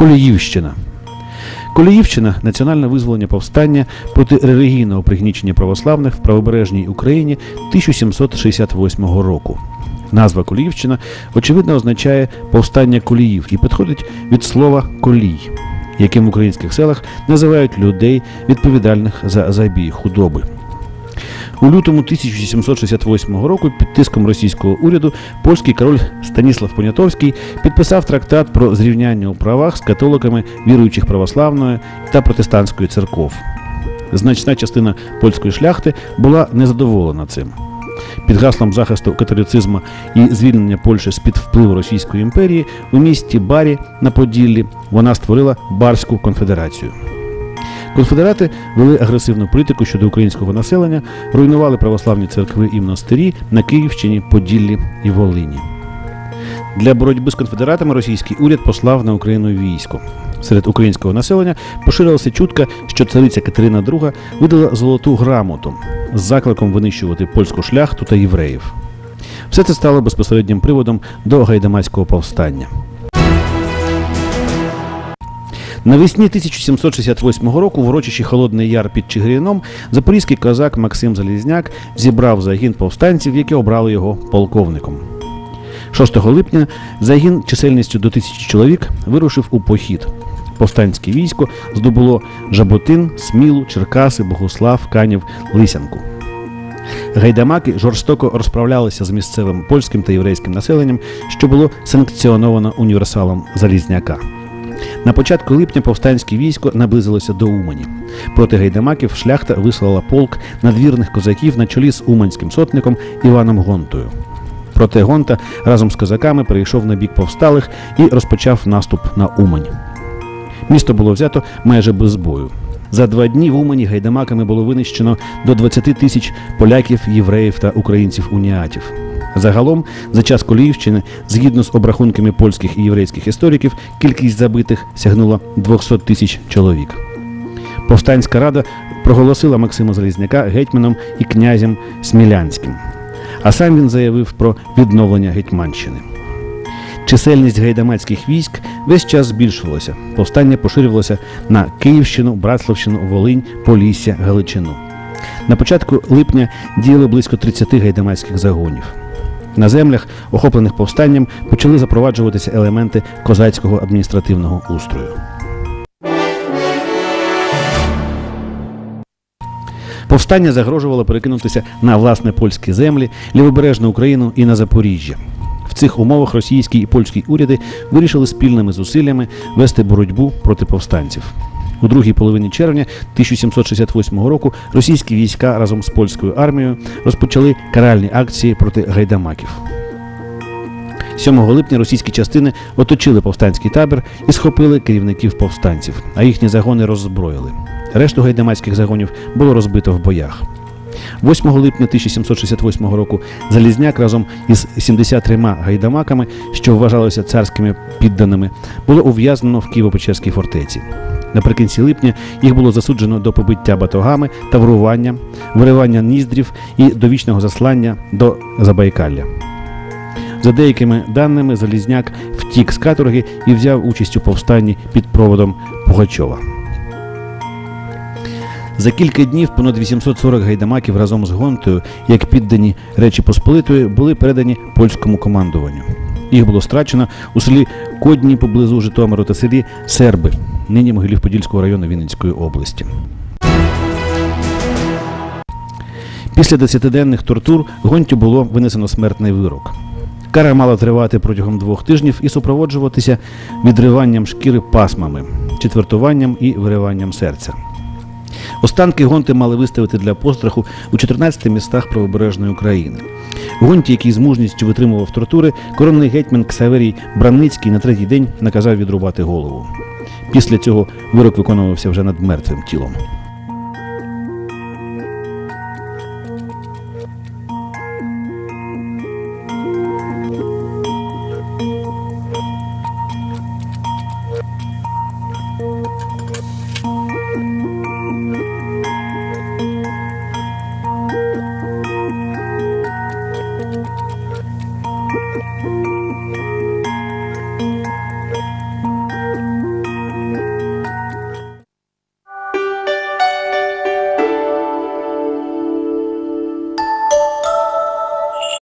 Коліївщина. Коліївщина національне визволення повстання проти релігійного пригнічення православних в правобережній Україні 1768 року. Назва Коліївщина очевидно означає повстання коліїв і підходить від слова колій, яким в українських селах називають людей, відповідальних за забій худоби. У лютому 1768 року під тиском російського уряду польський король Станіслав Понятовський підписав трактат про зрівняння у правах з католиками віруючих православної та протестантської церков. Значна частина польської шляхти була незадоволена цим. Під гаслом захисту католицизму і звільнення Польщі з-під впливу Російської імперії у місті Барі на Поділлі вона створила Барську конфедерацію. Конфедерати вели агресивну політику щодо українського населення, руйнували православні церкви і монастирі на Київщині, Поділлі і Волині. Для боротьби з конфедератами російський уряд послав на Україну військо. Серед українського населення поширилася чутка, що цариця Катерина II видала золоту грамоту з закликом винищувати польську шляхту та євреїв. Все це стало безпосереднім приводом до гайдамацького повстання. Навесні 1768 року в урочищі Холодний Яр під Чигиріном запорізький козак Максим Залізняк зібрав загін повстанців, які обрали його полковником. 6 липня загін чисельністю до тисячі чоловік вирушив у похід. Повстанське військо здобуло Жаботин, Смілу, Черкаси, Богуслав, Канів, Лисянку. Гайдамаки жорстоко розправлялися з місцевим польським та єврейським населенням, що було санкціоновано універсалом Залізняка. На початку липня повстанське військо наблизилося до Умані. Проти гайдамаків шляхта вислала полк надвірних козаків на чолі з уманським сотником Іваном Гонтою. Проте Гонта разом з козаками перейшов на бік повсталих і розпочав наступ на Умань. Місто було взято майже без бою. За два дні в Умані гайдамаками було винищено до 20 тисяч поляків, євреїв та українців-уніатів. Загалом, за час Коліївщини, згідно з обрахунками польських і єврейських істориків, кількість забитих сягнула 200 тисяч чоловік. Повстанська рада проголосила Максима Залізняка гетьманом і князем Смілянським. А сам він заявив про відновлення Гетьманщини. Чисельність гайдамацьких військ весь час збільшувалася. Повстання поширювалося на Київщину, Братславщину, Волинь, Полісся, Галичину. На початку липня діяли близько 30 гайдамацьких загонів. На землях, охоплених повстанням, почали запроваджуватися елементи козацького адміністративного устрою. Повстання загрожувало перекинутися на власне польські землі, лівобережну Україну і на Запоріжжя. В цих умовах російські і польські уряди вирішили спільними зусиллями вести боротьбу проти повстанців. У другій половині червня 1768 року російські війська разом з польською армією розпочали каральні акції проти гайдамаків. 7 липня російські частини оточили повстанський табір і схопили керівників повстанців, а їхні загони роззброїли. Решту гайдамацьких загонів було розбито в боях. 8 липня 1768 року Залізняк разом із 73 гайдамаками, що вважалися царськими підданими, було ув'язнено в Києво-Печерській фортеці. Наприкінці липня їх було засуджено до побиття батогами, таврування, виривання ніздрів і довічного заслання до Забайкалля. За деякими даними, Залізняк втік з каторги і взяв участь у повстанні під проводом Пугачова. За кілька днів понад 840 гайдамаків разом з Гонтою, як піддані Речі Посполитої, були передані польському командуванню. Їх було страчено у селі Кодні поблизу Житомиру та селі Серби, нині Могилів-Подільського району Вінницької області. Після десятиденних тортур Гонтю було винесено смертний вирок. Кара мала тривати протягом двох тижнів і супроводжуватися відриванням шкіри пасмами, четвертуванням і вириванням серця. Останки гонти мали виставити для постраху у 14 містах правобережної України. Гонті, який з мужністю витримував тортури, коронний гетьман Ксаверій Бранницький на третій день наказав відрубати голову. Після цього вирок виконувався вже над мертвим тілом.